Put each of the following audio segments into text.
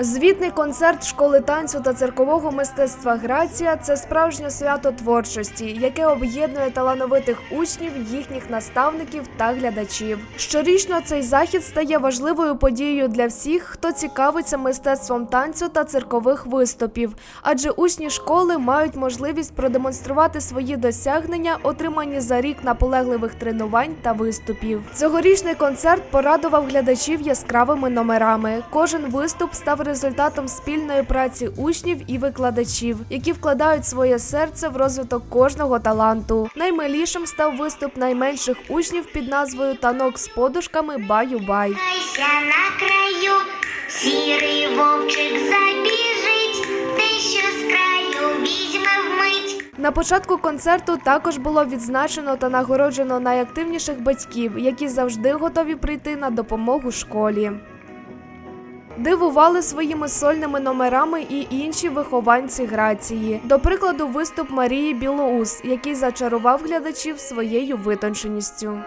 Звітний концерт школи танцю та циркового мистецтва Грація це справжнє свято творчості, яке об'єднує талановитих учнів, їхніх наставників та глядачів. Щорічно цей захід стає важливою подією для всіх, хто цікавиться мистецтвом танцю та циркових виступів, адже учні школи мають можливість продемонструвати свої досягнення, отримані за рік наполегливих тренувань та виступів. Цьогорічний концерт порадував глядачів яскравими номерами. Кожен виступ став результатом спільної праці учнів і викладачів, які вкладають своє серце в розвиток кожного таланту. Наймилішим став виступ найменших учнів під назвою Танок з подушками Баю-бай. На краю, сірий вовчик забіжить, те, що з краю візьме вмить. На початку концерту також було відзначено та нагороджено найактивніших батьків, які завжди готові прийти на допомогу школі. Дивували своїми сольними номерами і інші вихованці грації. До прикладу, виступ Марії Білоус, який зачарував глядачів своєю витонченістю.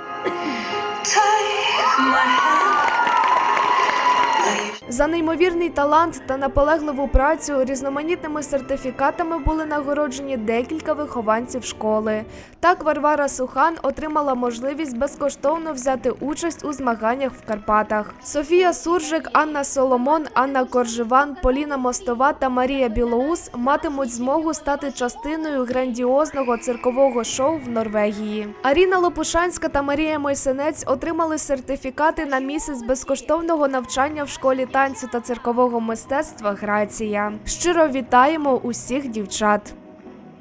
За неймовірний талант та наполегливу працю різноманітними сертифікатами були нагороджені декілька вихованців школи. Так Варвара Сухан отримала можливість безкоштовно взяти участь у змаганнях в Карпатах. Софія Суржик, Анна Соломон, Анна Корживан, Поліна Мостова та Марія Білоус матимуть змогу стати частиною грандіозного циркового шоу в Норвегії. Аріна Лопушанська та Марія Мойсенець отримали сертифікати на місяць безкоштовного навчання в школі танцю та циркового мистецтва Грація. Щиро вітаємо усіх дівчат.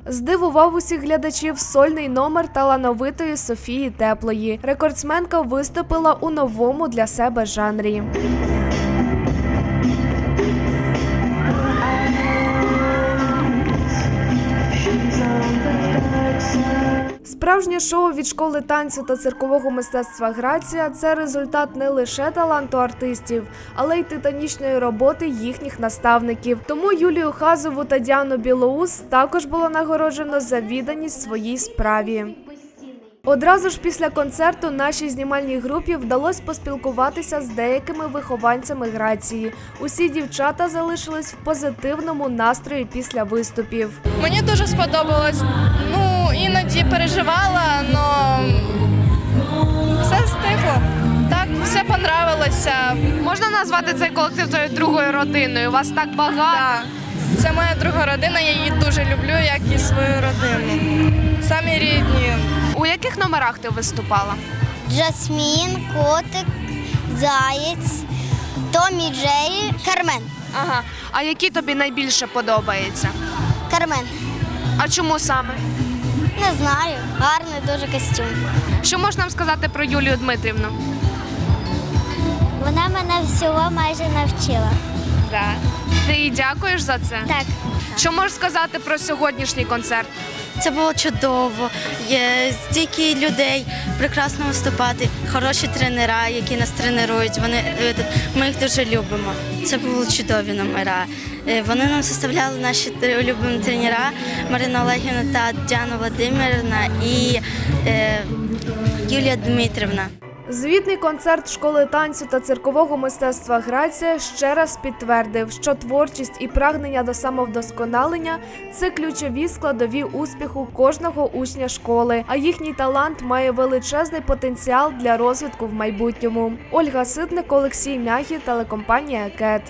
Здивував усіх глядачів сольний номер талановитої Софії Теплої. Рекордсменка виступила у новому для себе жанрі. Справжнє шоу від школи танцю та циркового мистецтва Грація це результат не лише таланту артистів, але й титанічної роботи їхніх наставників. Тому Юлію Хазову та Діану Білоус також було нагороджено за відданість своїй справі. Одразу ж після концерту нашій знімальній групі вдалося поспілкуватися з деякими вихованцями Грації. Усі дівчата залишились в позитивному настрої після виступів. Мені дуже сподобалось. Ну, іноді переживала, але все стихло. Так, все понравилося. Можна назвати цей колектив твоєю другою родиною? Вас так багато. Да. Це моя друга родина, я її дуже люблю, як і свою родину. Самі рідні. У яких номерах ти виступала? Джасмін, котик, заєць, Томі Джей, Кармен. Ага. А які тобі найбільше подобається? Кармен. А чому саме? Не знаю. Гарний дуже костюм. Що можна нам сказати про Юлію Дмитрівну? Вона мене всього майже навчила. Да. Ти їй дякуєш за це? Так. Що можеш сказати про сьогоднішній концерт? Це було чудово. Є стільки людей прекрасно виступати, хороші тренера, які нас тренують. Вони е, ми їх дуже любимо. Це були чудові номера. Е, Вони нам составляли наші улюблені тренера Марина Олегівна та Діана Владимирівна і е, Юлія Дмитрівна. Звітний концерт школи танцю та циркового мистецтва Грація ще раз підтвердив, що творчість і прагнення до самовдосконалення це ключові складові успіху кожного учня школи, а їхній талант має величезний потенціал для розвитку в майбутньому. Ольга Ситник, Олексій Мягі, телекомпанія КЕТ.